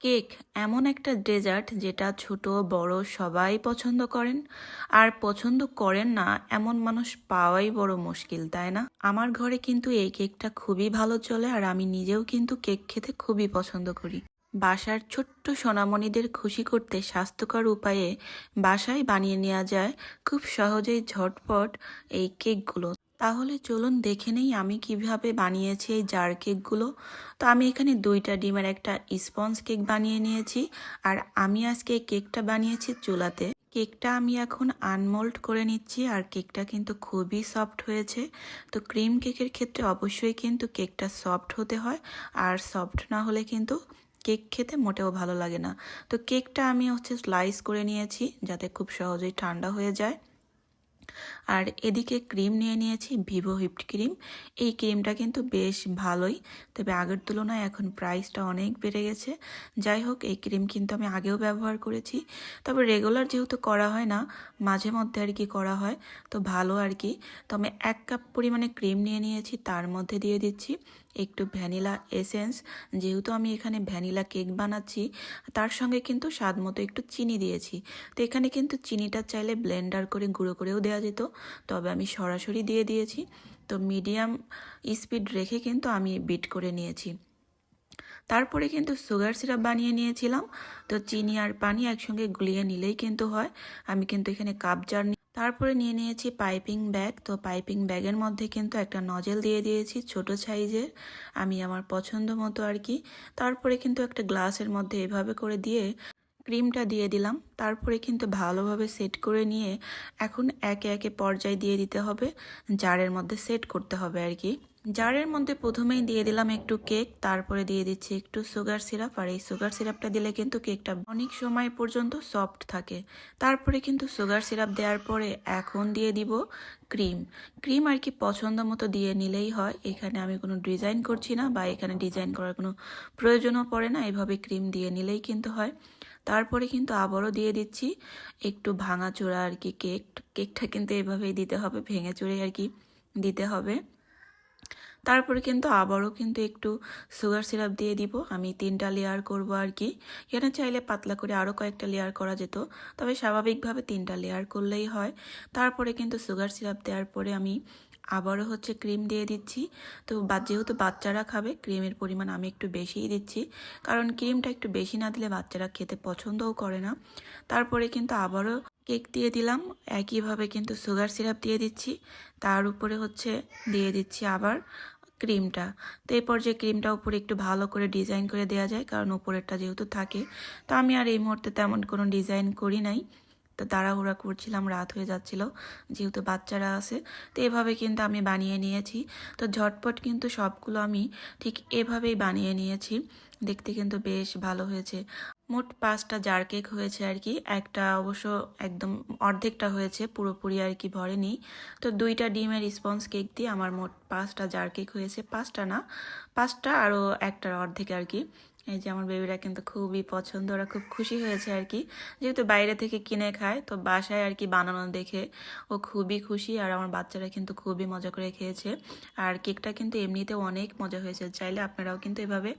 Cake এমন একটা dessert যেটা ছোট, বড় সবাই পছন্দ করেন। আর পছন্দ করেন না, এমন মানুষ পাওয়াই বড় মুশকিল, তাই না? আমার ঘরে কিন্তু এই কেকটা খুবই ভালো চলে আর আমি নিজেও কিন্তু কেক খেতে খুবই পছন্দ করি। বাসার ছোট্ট সোনামণিদের খুশি করতে স্বাস্থ্যকর উপায়ে বাসায় বানিয়ে নেওয়া যায়। খুব সহজেই ঝটপট এই কেকগুলো তাহলে চলুন দেখে নেই আমি কীভাবে বানিয়েছি এই জার কেকগুলো তো আমি এখানে দুইটা ডিমের একটা স্পঞ্জ কেক বানিয়ে নিয়েছি, আর আমি আজকে কেকটা বানিয়েছি চুলাতে। কেকটা আমি এখন আনমোল্ড করে নিচ্ছি, আর কেকটা কিন্তু খুবই সফট হয়েছে। তো ক্রিম কেকের ক্ষেত্রে অবশ্যই কিন্তু কেকটা সফট হতে হয়, আর সফট না হলে কিন্তু কেক খেতে মোটেও ভালো লাগে না। তো কেকটা আমি হচ্ছে স্লাইস করে নিয়েছি, যাতে খুব সহজেই ঠান্ডা হয়ে যায়। আর এদিকে ক্রিম নিয়ে নিয়েছি ভিভো হুইপড ক্রিম। এই ক্রিমটা কিন্তু বেশ ভালোই, তবে আগের তুলনায় এখন প্রাইসটা অনেক বেড়ে গেছে। যাই হোক, এই ক্রিম কিন্তু আমি আগেও ব্যবহার করেছি, তবে রেগুলার যেহেতু করা হয় না, মাঝে মধ্যে আর কি করা হয়, তো ভালো আর কি। তো আমি এক কাপ পরিমাণে ক্রিম নিয়ে নিয়েছি, তার মধ্যে দিয়ে দিচ্ছি একটু ভ্যানিলা এসেন্স। যেহেতু আমি এখানে ভ্যানিলা কেক বানাচ্ছি, তার সঙ্গে কিন্তু স্বাদ মতো একটু চিনি দিয়েছি। তো এখানে কিন্তু চিনিটা চাইলে ব্লেন্ডার করে, গুঁড়ো করেও দেওয়া যেত, তবে আমি সরাসরি দিয়ে দিয়েছি। তো মিডিয়াম স্পিড রেখে কিন্তু আমি বিট করে নিয়েছি। তারপরে কিন্তু সুগার সিরাপ বানিয়ে নিয়েছিলাম। তো চিনি আর পানি একসঙ্গে গুলিয়ে নিলেই কিন্তু হয়। আমি কিন্তু এখানে কাপ জার তারপরে নিয়ে নিয়েছি পাইপিং ব্যাগ। তো পাইপিং ব্যাগের মধ্যে কিন্তু একটা নজেল দিয়ে দিয়েছি ছোট সাইজের। আমি আমার পছন্দ মতো আর কি। তারপরে কিন্তু একটা গ্লাসের মধ্যে এভাবে করে দিয়ে ক্রিমটা দিয়ে দিলাম। তারপরে কিন্তু ভালোভাবে সেট করে নিয়ে এখন একে একে পর্যায় দিয়ে দিতে হবে। জারের মধ্যে সেট করতে হবে আর কি। জারের মধ্যে প্রথমেই দিয়ে দিলাম একটু কেক, তারপরে দিয়ে দিচ্ছি একটু সুগার সিরাপ, আর এই সুগার সিরাপটা দিলে কিন্তু কেকটা অনেক সময় পর্যন্ত সফট থাকে। তারপরে কিন্তু সুগার সিরাপ দেওয়ার পরে এখন দিয়ে দিব ক্রিম। ক্রিম আর কি পছন্দ মতো দিয়ে নিলেই হয়। এখানে আমি কোনো ডিজাইন করছি না বা এখানে ডিজাইন করার কোনো প্রয়োজনও পড়ে না, এভাবে ক্রিম দিয়ে নিলেই কিন্তু হয়। তারপরে কিন্তু আবারও দিয়ে দিচ্ছি একটু ভাঙা চূড়া আর কি কেক। কেকটা কিন্তু এভাবেই দিতে হবে ভেঙে চুড়ে আর কি দিতে হবে। তারপরে কিন্তু আবারও কিন্তু একটু সুগার সিরাপ দিয়ে দিব। আমি তিনটা লেয়ার করব আর কি। এখানে চাইলে পাতলা করে আরও কয়েকটা লেয়ার করা যেত, তবে স্বাভাবিকভাবে তিনটা লেয়ার করলেই হয়। তারপরে কিন্তু সুগার সিরাপ দেওয়ার পরে আমি আবারও হচ্ছে ক্রিম দিয়ে দিচ্ছি। তো যেহেতু বাচ্চারা খাবে ক্রিমের পরিমাণ আমি একটু বেশিই দিচ্ছি। কারণ ক্রিমটা একটু বেশি না দিলে বাচ্চারা খেতে পছন্দও করে না। তারপরে কিন্তু আবারও কেক দিয়ে দিলাম। একইভাবে কিন্তু সুগার সিরাপ দিয়ে দিচ্ছি। তার উপরে হচ্ছে দিয়ে দিচ্ছি আবার ক্রিমটা। তো এরপর যে ক্রিমটা উপরে একটু ভালো করে ডিজাইন করে দেওয়া যায়, কারণ উপরেরটা যেহেতু থাকে। তো আমি আর এই মুহূর্তে তেমন কোনো ডিজাইন করি নাই। তো তাড়াহুড়া করছিলাম, রাত হয়ে যাচ্ছিল, যেহেতু বাচ্চারা আছে। তো এভাবে কিন্তু আমি বানিয়ে নিয়েছি। তো ঝটপট কিন্তু সবগুলো আমি ঠিক এভাবেই বানিয়ে নিয়েছি। দেখতে কিন্তু বেশ ভালো হয়েছে। মোট পাঁচটা জার কেক হয়েছে আর কি। একটা অবশ্য একদম অর্ধেকটা হয়েছে, পুরোপুরি আর কি ভরেনি। তো দুইটা ডিমের স্পঞ্জ কেক দিয়ে আমার মোট পাঁচটা জার কেক হয়েছে। পাঁচটা না, পাঁচটা আরও একটার অর্ধেক আর কি। এই যে আমার বেবিরা কিন্তু খুবই পছন্দ, ওরা খুব খুশি হয়েছে আর কি। যেহেতু বাইরে থেকে কিনে খায়, তো বাসায় আর কি বানানো দেখে ও খুবই খুশি আর আমার বাচ্চারা কিন্তু খুবই মজা করে খেয়েছে। আর কেকটা কিন্তু এমনিতেও অনেক মজা হয়েছে, চাইলে আপনারাও কিন্তু এভাবে